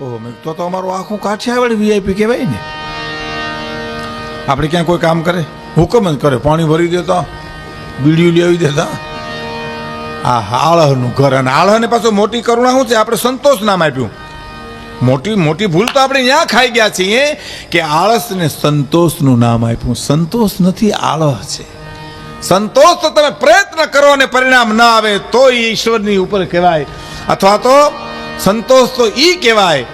ઓહો તો તો અમારું આખું કાઠિયાવાડ વીઆઈપી કહેવાય ને. આપણે ક્યાં કોઈ કામ કરે? હુકમ જ કરે, પાણી ભરી દેતા બીડીયું લેવી દેતા આ આળહનું ઘર અને આળહને પાછું મોટી કરુણા શું છે? આપણે સંતોષ નામ આપ્યું. મોટી મોટી ભૂલ તો આપણે ત્યાં ખાઈ ગયા છીએ કે આળસને સંતોષનું નામ આપ્યું. સંતોષ નથી, આળહ છે. સંતોષ તો તમે પ્રયત્ન કરો અને પરિણામ ના આવે, તો ઈશ્વરની ઉપર કહેવાય. અથવા તો સંતોષ તો એ કહેવાય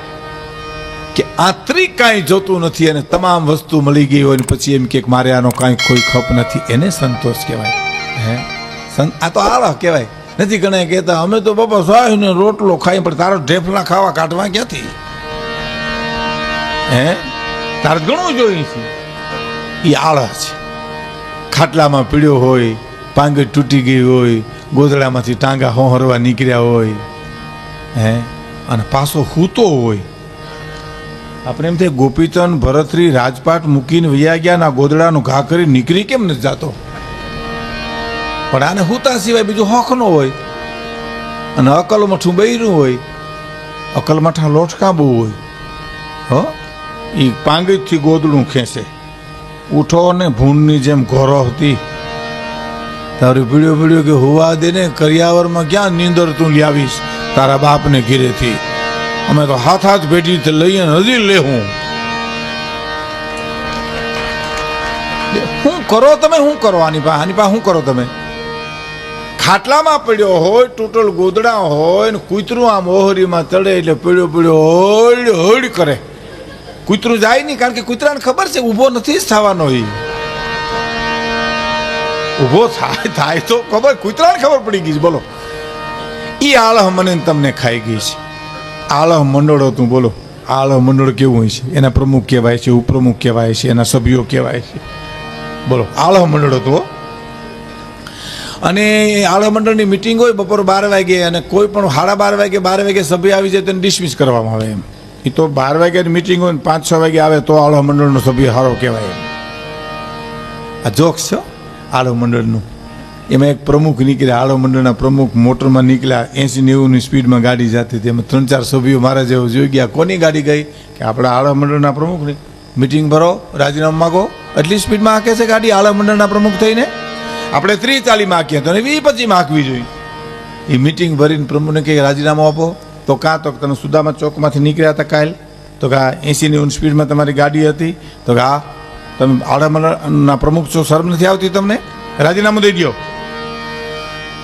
કે આંતરિક કાંઈ જોતું નથી અને તમામ વસ્તુ મળી ગઈ હોય પછી એમ કે મારે આનો કાંઈ કોઈ ખપ નથી. એને સંતોષ કહેવાય. હે? આ તો આળહ કહેવાય. નથી ગણાય કહેતા, અમે તો બાપા સાહેબ ને રોટલો ખાઈ પણ તારો ઢેફલા ખાવા કાઢવા ક્યાંથી? હે? તારે ઘણું જોયું છે. એ આળહ છે. ખાટલામાં પીડ્યો હોય પાંગટ તૂટી ગઈ હોય ગોદડામાંથી ટાંગા હોહરવા નીકળ્યા હોય. હે? અને પાછો હૂતો હોય. આપણે એમ થાય, ગોપીચંદ, ભરતરી, રાજપાટ મૂકીને વૈયા ગયા ના ગોદડાનું ઘા કરી નીકળી કેમ નથી જાતો? પણ આને હુતા સિવાય બીજું હોખ ન હોય. અને અકલ મઠું બૈરું હોય. અકલ મઠા લોટકા બહુ હોય. હો? એ પાંગીજથી ગોદડું ખેંચે. ઉઠો ને ભૂંડની જેમ ઘોરો હતી. તારી પીડ્યો પીડ્યો કે હુવા દે ને, કરિયાવરમાં ક્યાં નીંદર તું લાવીશ તારા બાપને ઘીરેથી. અમે તો હાથ હાથ ભેટી લઈએ હજી લે હું. શું કરો તમે શું કરો, આની પા આની પા શું કરો તમે? ખાટલામાં પડ્યો હોય, તૂટલ ગોદડા હોય ને કૂતરું આમ ઓહરીમાં ચડે એટલે પડ્યો પડ્યો હોડ હોડ કરે. કૂતરું જાય નહીં, કારણ કે કૂતરાને ખબર છે, ઊભો નથી જ થવાનો એ ઊભો થાય થાય તો ખબર, કૂતરાને ખબર પડી ગઈ બોલો. ઈ આળહ મને તમને ખાઈ ગઈ છે. આળહ મંડળ હતું બોલો આળહ મંડળ કેવું હોય છે? એના પ્રમુખ કહેવાય છે, ઉપપ્રમુખ કહેવાય છે, એના સભ્યો કહેવાય છે. બોલો આળહ મંડળ હતું. અને એ આળહ મંડળની મિટિંગ હોય, બપોર બાર વાગે અને કોઈ પણ સાડા બાર વાગે બાર વાગે સભ્ય આવી જાય તેને ડિસમિસ કરવામાં આવે એમ. એ તો બાર વાગ્યાની મિટિંગ હોય ને પાંચ છ વાગે આવે તો આળહ મંડળનો સભ્ય સારો કહેવાય આ જોક્સ છો આળહ મંડળનું. એમાં એક પ્રમુખ નીકળ્યા આળો મંડળના પ્રમુખ, મોટરમાં નીકળ્યા, એસી નેવુંની સ્પીડમાં ગાડી જતી હતી. એમાં ત્રણ ચાર સભ્યો મારા જેવો જોઈ ગયા. કોની ગાડી ગઈ? કે આપણા આળા મંડળના પ્રમુખની મિટિંગ ભરો, રાજીનામું માગો. એટલી સ્પીડમાં હાંકે છે ગાડી આળા મંડળના પ્રમુખ થઈને? આપણે ત્રીસ ચાલીમાં હાંકીએ તો વી પચીમાં હાંકવી જોઈએ. એ મિટિંગ ભરીને પ્રમુખને કહે રાજીનામું આપો. તો કાં તો તમે સુદામા ચોકમાંથી નીકળ્યા હતા કાલ? તો કે એસી નેવું સ્પીડમાં તમારી ગાડી હતી? તો કે આ, તમે આળા મંડળના પ્રમુખ છો, શરમ નથી આવતી તમને? રાજીનામું દઈ દો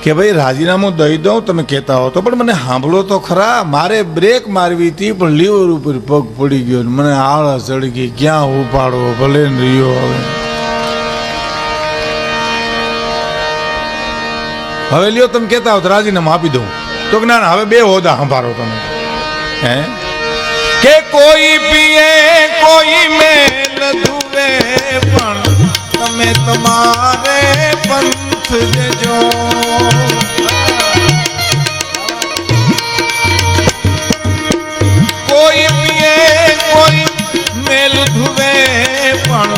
કે ભાઈ, રાજીનામું દઈ દઉં, તમે કહેતા હો તો. પણ મને સાંભળો તો ખરા. મારે બ્રેક મારવી હતી, પણ લીવર ઉપર પગ પડી ગયો મને આળસ ચડી ગઈ. ક્યાં ઉપાડવો? ભલે રહ્યો હવે. હવે લ્યો, તમે કહેતા હો તો રાજીનામું આપી દઉં. તો ના ના, હવે બે હોદા સંભાળો તમે. હે? કે કોઈ પીએ, કોઈ મેલ ધુવે, પણ તમે તમારે પંથ જજો કોઈ પીએ કોઈ મેલ ધુવે પણ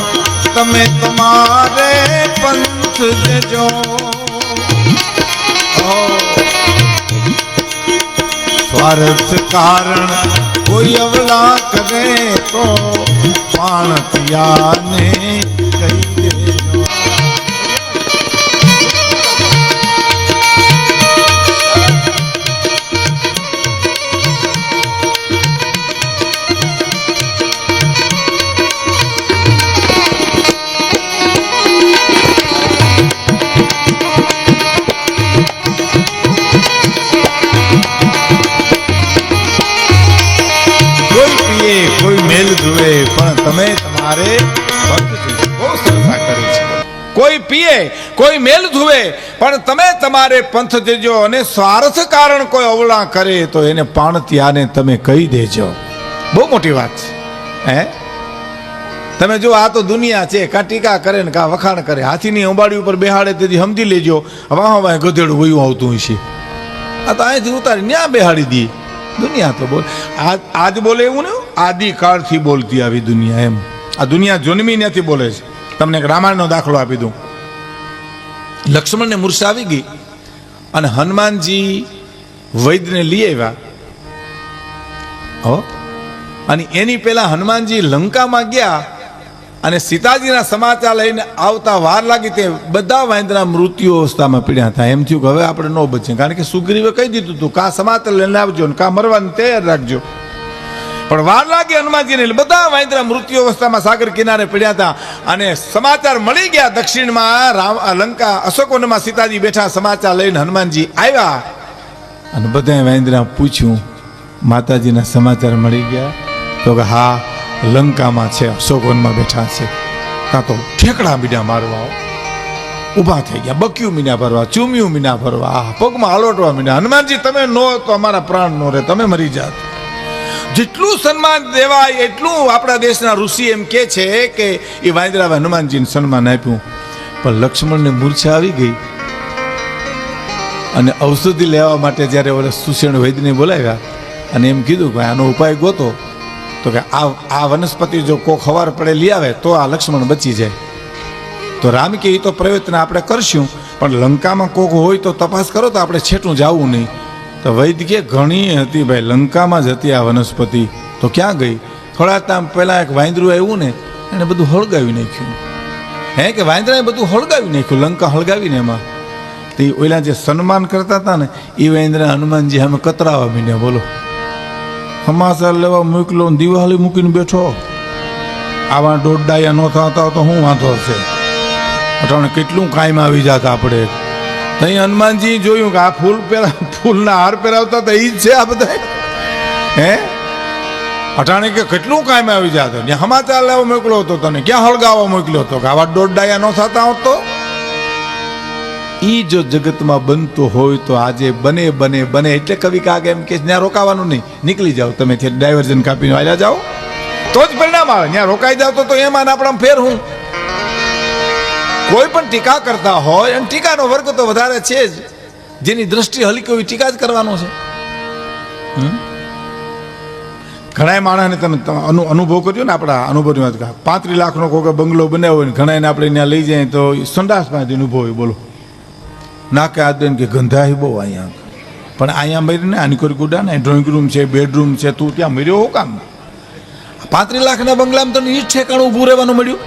તમે તમારે પંથ દેજો સ્વાર્થ કારણ કોઈ અવલા કરે તો પાણ પિયાને કહી કોઈ પીએ, કોઈ મેલ ધુવે, પણ તમે તમારે પંથ દેજો અને સ્વાર્થ કારણ કોઈ અવળા કરે તો એને પાણતિયાને તમે કહી દેજો. બહુ મોટી વાત છે. હે? તમે જો આ તો દુનિયા છે, કા ટીકા કરે ને કા વખાણ કરે, હાથીની અંબાડી ઉપર બેહાડે તેથી સમજી લેજો, વાહ વાહ, ગધેડું વયું આવતું હશે આ તો અહીંથી ઉતારી, ન્યા બેહાડી દઈએ દુનિયા તો બોલ આજ આજ બોલે એવું ને? આદિકાળથી બોલતી આવી દુનિયા એમ. આ દુનિયા જન્મી નથી બોલે છે. તમને એક રામાયણનો દાખલો આપી દઉં. લક્ષ્મણને મૂર્છા આવી ગઈ અને હનુમાનજી વૈદ્યને લઈ આવ્યા. હો? અને એની પહેલા હનુમાનજી લંકામાં ગયા અને સીતાજીના સમાચાર લઈને આવતા વાર લાગી તે બધા વાંદરા મૃત્યુ અવસ્થામાં પીડ્યા હતા. એમ થયું કે હવે આપણે ન બચીએ. કારણ કે સુગ્રીવે કહી દીધું હતું કા સમાચાર લઈને આવજો ને કા મરવાની તૈયાર રાખજો. પણ વાર લાગે હનુમાનજીને બધા વાંદરા મૃત્યુ અવસ્થામાં સાગર કિનારે પડ્યા હતા. અને સમાચાર મળી ગયા દક્ષિણમાં રામ લંકા અશોકવનમાં સીતાજી બેઠા સમાચાર લઈને હનુમાનજી આવ્યા. અને બધાએ વાંદરા પૂછ્યું, માતાજીના સમાચાર મળી ગયા? તો કે હા, લંકામાં છે, અશોકવનમાં બેઠા છે. કાં તો ઠેકડા મીડા મારવા ઊભા થઈ ગયા, બક્યું મીના ભરવા, ચૂમ્યું મીના ભરવા પગમાં હલોટવા મીના હનુમાનજી, તમે નો, તો અમારા પ્રાણ નો રહે તમે મરી જાત. જેટલું સન્માન દેવાય એટલું આપણા દેશના ઋષિ એમ કે છે કે એ વાંદરાવે હનુમાનજીને સન્માન આપ્યું. પણ લક્ષ્મણને મૂર્છા આવી ગઈ. અને ઔષધિ લેવા માટે જ્યારે ઓલે સુષેણ વૈદ્યને બોલાવ્યા અને એમ કીધું કે આનો ઉપાય ગોતો, તો કે આ આ વનસ્પતિ જો કોક ખવાર પડે લઈ આવે, તો આ લક્ષ્મણ બચી જાય. તો રામ કે એ તો પ્રયત્ન આપણે કરશું, પણ લંકામાં કોક હોય તો તપાસ કરો તો આપણે છેટું જવું નહીં. તો વૈદ્ય ઘણી હતી ભાઈ, લંકામાં જ હતી આ વનસ્પતિ. તો ક્યાં ગઈ? થોડા ટાઈમ પહેલાં એક વાંદરું આવ્યું ને, એને બધું હળગાવી નાખ્યું. હે કે વાંદરાએ બધું હળગાવી નાખ્યું, લંકા હળગાવીને એમાં? તે ઓલા જે સન્માન કરતા હતા ને એ વાંદરા હનુમાનજી અમે કતરાવા મીને બોલો. સમાચાર લેવા મૂકલો દિવાળી મૂકીને બેઠો. આવા દોડડાયા ન થતા તો શું વાંધો છે અટાણે કેટલું કાયમ આવી જાત આપણે. તઈ હનુમાનજી જોયું કે આ ફૂલ પહેરા ફૂલના હાર પહેરાવતા તો એ જ છે આ બધા. હે? અટાણે કે કેટલું કાયમ આવી જાત ને સમાચાર લેવા મોકલ્યો હતો તને. ક્યાં હળગાવવા મોકલ્યો હતો કે આવા દોડડાયા ન થતા હોત ઈ જો જગતમાં બનતું હોય તો આજે બને બને બને. એટલે કવિ કાગ એમ કે ત્યાં રોકાવાનું નહીં. નીકળી જાઓ. તમે ત્યાં ડાયવર્જન કાપીને વાળ્યા જાઓ. તો જ પરિણામ આવે. ત્યાં રોકાઈ જાવ તો એમાં આપણા ફેર હું. કોઈ પણ ટીકા કરતા હોય, અને ટીકાનો વર્ગ તો વધારે છે જ, જેની દ્રષ્ટિ હલકી હોય ટીકા જ કરવાનો છે? ઘણા માણસને તમે તમે અનુ, અનુભવ કર્યો ને આપણા અનુભવની વાત પાંત્રીસ લાખનો કોઈ બંગલો બનાવ્યો હોય ને ઘણાને આપણે ત્યાં લઈ જાય તો સંડાસ સંડાસમાંથી અનુભવ હોય, બોલો. નાકે હાથ દઈને કે ગંધાય બહુ અહીંયા. પણ અહીંયા મરીને આની કોઈ ગુડા ને ડ્રોઈંગ રૂમ છે બેડરૂમ છે, તું ત્યાં મર્યો હો કામ? પાંત્રીસ લાખના બંગલામાં તને ઈ ઠેકાણું ઊભું રહેવાનું મળ્યું?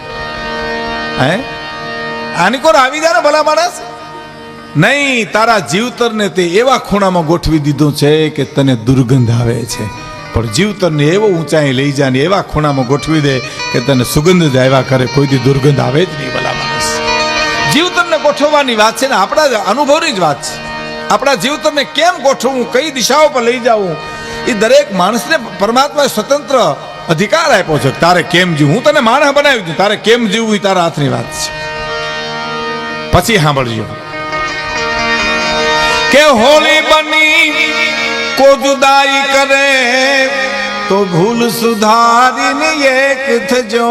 હે? આની કોણ આવી જાય ને ભલા માણસ? નહીં, તારા જીવતરને તે એવા ખૂણામાં ગોઠવી દીધું છે કે તને દુર્ગંધ આવે છે. પણ જીવતરને એવો ઊંચાઈ લઈ જાય ને એવા ખૂણામાં ગોઠવી દે કે તને સુગંધ જ આવ્યા કરે, કોઈથી દુર્ગંધ આવે જ નહીં, ભલા માણસ. જીવતરને ગોઠવવાની વાત છે ને આપણા જ અનુભવની જ વાત છે. આપણા જીવતરને કેમ ગોઠવવું, કઈ દિશાઓ પર લઈ જવું? એ દરેક માણસને પરમાત્માએ સ્વતંત્ર અધિકાર આપ્યો છે તારે કેમ જીવવું? હું તને માણસ બનાવી દઉં, તારે કેમ જીવવું એ તારા હાથની વાત છે. પછી સાંભળજો. કે હોલી બની, કો કરે, તો ભૂલ સુધારીને એક થજો.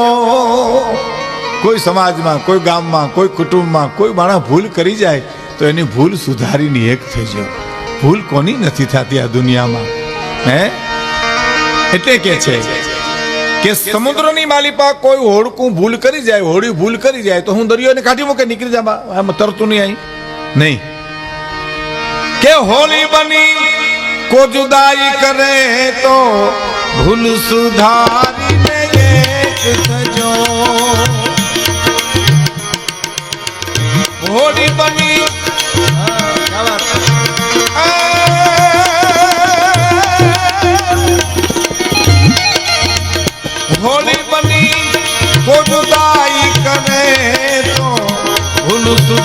કોઈ સમાજમાં, કોઈ ગામમાં, કોઈ કુટુંબમાં, કોઈ માણસ ભૂલ કરી જાય, તો એની ભૂલ સુધારીને એક થજો. ભૂલ કોની નથી થતી આ દુનિયામાં? હે? એટલે કે છે કે સમુદ્રની માલિપા કોઈ હોડકું ભૂલ કરી જાય હોડી ભૂલ કરી જાય તો હું દરિયોને કાઢી મૂકે નીકળી જા આમ તરતું નહીં અહીં નહીં. કે હોલી બની કો જુદાઈ કરે તો ભૂલ સુધારીને એક થજો. હોલી બની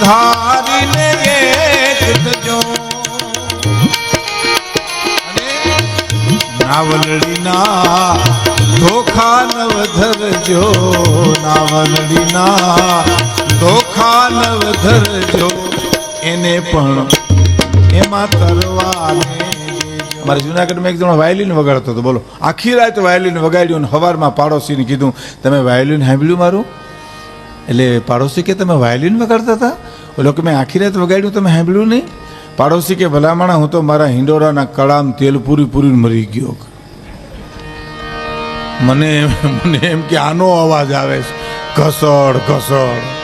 ભૂલ સુધારીને એક નાવલડીના ધોખા નવ ધરજો નાવલડીના ધોખા નવ ધરજો એને પણ એમાં તરવાને મારે જુનાગઢમાં એક જણો વાયોલિન વગાડતો હતો, બોલો. આખી રાત વાયોલિન વગાડ્યું અને સવારમાં પાડોશીને કીધું, તમે વાયોલિન સાંભળ્યું મારું? એટલે, પાડોશી કે તમે વાયોલિન વગાડતા હતા? ઓલો કે મેં આખી રાત વગાડ્યું, તમે સાંભળ્યું નહીં? પાડોશી કે, ભલામણા, હું તો મારા હિંડોરાના કળામ તેલ પૂરી પૂરી મરી ગયો. મને મને એમ કે આનો અવાજ આવે છે. ઘસડ ઘસડ.